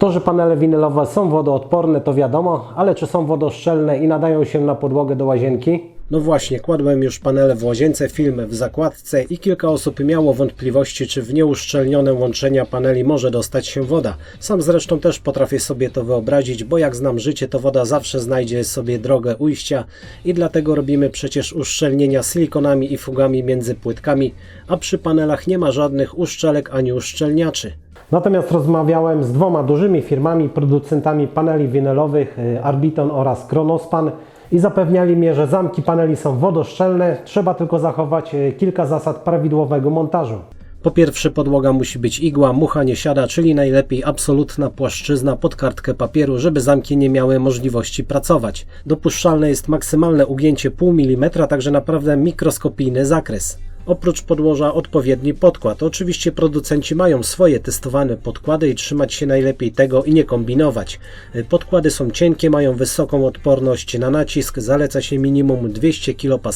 To, że panele winylowe są wodoodporne to wiadomo, ale czy są wodoszczelne i nadają się na podłogę do łazienki? No właśnie, kładłem już panele w łazience, film w zakładce i kilka osób miało wątpliwości, czy w nieuszczelnione łączenia paneli może dostać się woda. Sam zresztą też potrafię sobie to wyobrazić, bo jak znam życie, to woda zawsze znajdzie sobie drogę ujścia i dlatego robimy przecież uszczelnienia silikonami i fugami między płytkami, a przy panelach nie ma żadnych uszczelek ani uszczelniaczy. Natomiast rozmawiałem z dwoma dużymi firmami, producentami paneli winylowych y, Arbiton oraz Kronospan i zapewniali mnie, że zamki paneli są wodoszczelne, trzeba tylko zachować y, kilka zasad prawidłowego montażu. Po pierwsze podłoga musi być igła, mucha nie siada, czyli najlepiej absolutna płaszczyzna pod kartkę papieru, żeby zamki nie miały możliwości pracować. Dopuszczalne jest maksymalne ugięcie pół milimetra, także naprawdę mikroskopijny zakres. Oprócz podłoża odpowiedni podkład. Oczywiście producenci mają swoje testowane podkłady i trzymać się najlepiej tego i nie kombinować. Podkłady są cienkie, mają wysoką odporność na nacisk, zaleca się minimum 200 kPa.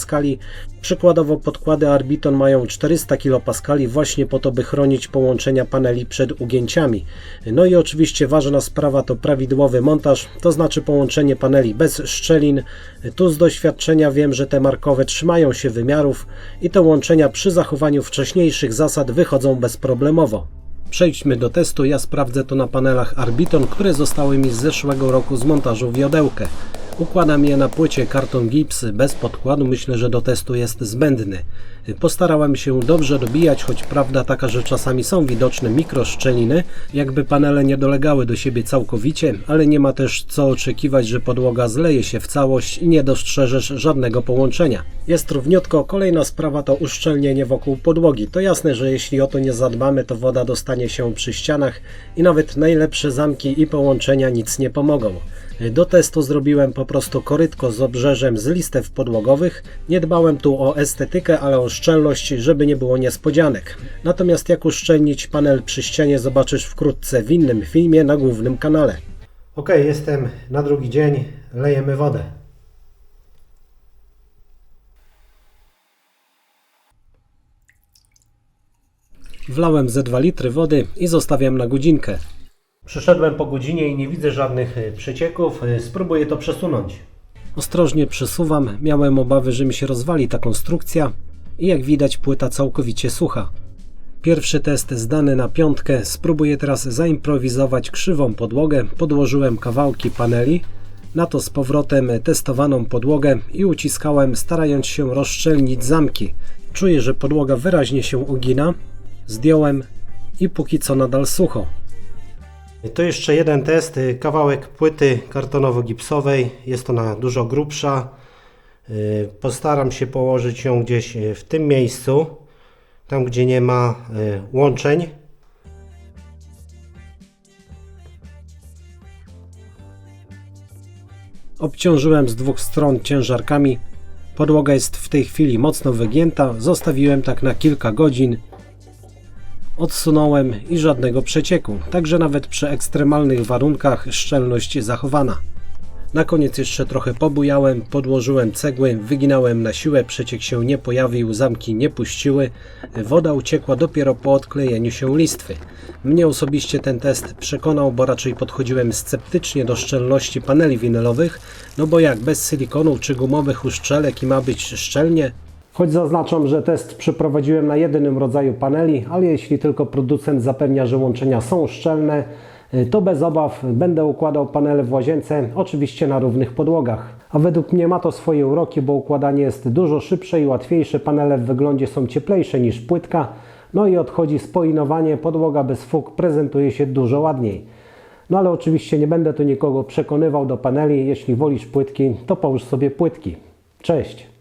Przykładowo podkłady Arbiton mają 400 kPa właśnie po to, by chronić połączenia paneli przed ugięciami. No i oczywiście ważna sprawa to prawidłowy montaż, to znaczy połączenie paneli bez szczelin. Tu z doświadczenia wiem, że te markowe trzymają się wymiarów i te przy zachowaniu wcześniejszych zasad wychodzą bezproblemowo. Przejdźmy do testu, ja sprawdzę to na panelach Arbiton, które zostały mi z zeszłego roku z montażu wiodełkę. Układam je na płycie karton gips bez podkładu, myślę, że do testu jest zbędny. Postarałem się dobrze dobijać, choć prawda taka, że czasami są widoczne mikroszczeliny, jakby panele nie dolegały do siebie całkowicie, ale nie ma też co oczekiwać, że podłoga zleje się w całość i nie dostrzeżesz żadnego połączenia. Jest równiutko, kolejna sprawa to uszczelnienie wokół podłogi. To jasne, że jeśli o to nie zadbamy, to woda dostanie się przy ścianach i nawet najlepsze zamki i połączenia nic nie pomogą. Do testu zrobiłem po prostu korytko z obrzeżem z listew podłogowych. Nie dbałem tu o estetykę, ale o szczelność, żeby nie było niespodzianek. Natomiast jak uszczelnić panel przy ścianie zobaczysz wkrótce w innym filmie na głównym kanale. Ok, jestem na drugi dzień, lejemy wodę. Wlałem ze 2 litry wody i zostawiam na godzinkę. Przyszedłem po godzinie i nie widzę żadnych y, przecieków. Y, Spróbuję to przesunąć. Ostrożnie przesuwam. Miałem obawy, że mi się rozwali ta konstrukcja i jak widać płyta całkowicie sucha. Pierwszy test zdany na piątkę. Spróbuję teraz zaimprowizować krzywą podłogę. Podłożyłem kawałki paneli, na to z powrotem testowaną podłogę i uciskałem starając się rozszczelnić zamki. Czuję, że podłoga wyraźnie się ugina. Zdjąłem i póki co nadal sucho. To jeszcze jeden test, y, kawałek płyty kartonowo-gipsowej, jest ona dużo grubsza. Y, Postaram się położyć ją gdzieś y, w tym miejscu, tam gdzie nie ma łączeń. Obciążyłem z dwóch stron ciężarkami. Podłoga jest w tej chwili mocno wygięta, zostawiłem tak na kilka godzin. Odsunąłem i żadnego przecieku, także nawet przy ekstremalnych warunkach szczelność zachowana. Na koniec jeszcze trochę pobujałem, podłożyłem cegły, wyginałem na siłę, przeciek się nie pojawił, zamki nie puściły, woda uciekła dopiero po odklejeniu się listwy. Mnie osobiście ten test przekonał, bo raczej podchodziłem sceptycznie do szczelności paneli winylowych, no bo jak bez silikonu czy gumowych uszczelek i ma być szczelnie, Choć zaznaczam, że test przeprowadziłem na jedynym rodzaju paneli, ale jeśli tylko producent zapewnia, że łączenia są szczelne, y, to bez obaw będę układał panele w łazience, oczywiście na równych podłogach. A według mnie ma to swoje uroki, bo układanie jest dużo szybsze i łatwiejsze, panele w wyglądzie są cieplejsze niż płytka, no i odchodzi spoinowanie, podłoga bez fug prezentuje się dużo ładniej. No ale oczywiście nie będę tu nikogo przekonywał do paneli, jeśli wolisz płytki, to połóż sobie płytki. Cześć!